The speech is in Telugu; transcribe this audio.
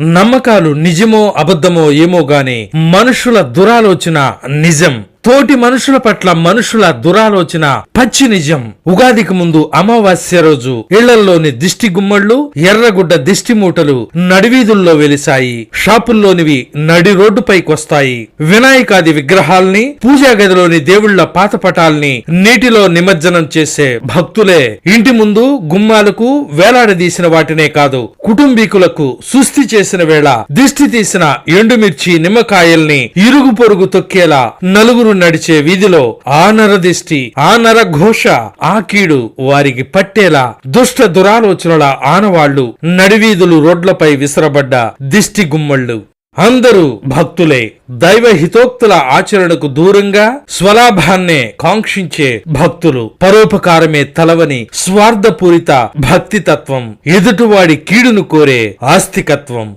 నమ్మకాలు నిజమో అబద్ధమో ఏమో గాని మనుషుల దురాలోచన నిజం. తోటి మనుషుల పట్ల మనుషుల దురాలోచన పచ్చి నిజం ఉగాదికి ముందు అమావాస్య రోజు ఇళ్ళల్లోని దిష్టి గుమ్మళ్ళు ఎర్రగుడ్డ దిష్టి మూటలు నడివీధుల్లో వెలిసాయి షాపుల్లోనివి నడి రోడ్డుపైకొస్తాయి వినాయకాది విగ్రహాల్ని పూజా గదిలోని దేవుళ్ళ పాతపటాల్ని నీటిలో నిమజ్జనం చేసే భక్తులే. ఇంటి ముందు గుమ్మాలకు వేలాడదీసిన వాటినే కాదు కుటుంబీకులకు సుస్థి చేసిన వేళ దిష్టి తీసిన ఎండుమిర్చి నిమ్మకాయల్ని ఇరుగు పొరుగు తొక్కేలా నలుగురు నడిచే వీధిలో ఆ నరదిష్టి ఆ ఘోష ఆ కీడు వారికి పట్టేలా దుష్ట దురాలోచనల ఆనవాళ్ళు నడివీధులు రోడ్లపై విసరబడ్డ దిష్టి గుమ్మళ్ళు. అందరూ భక్తులే. దైవ హితోక్తుల ఆచరణకు దూరంగా స్వలాభాన్నే కాంక్షించే భక్తులు. పరోపకారమే తలవని స్వార్థపూరిత భక్తి తత్వం ఎదుటివాడి కీడును కోరే ఆస్తికత్వం.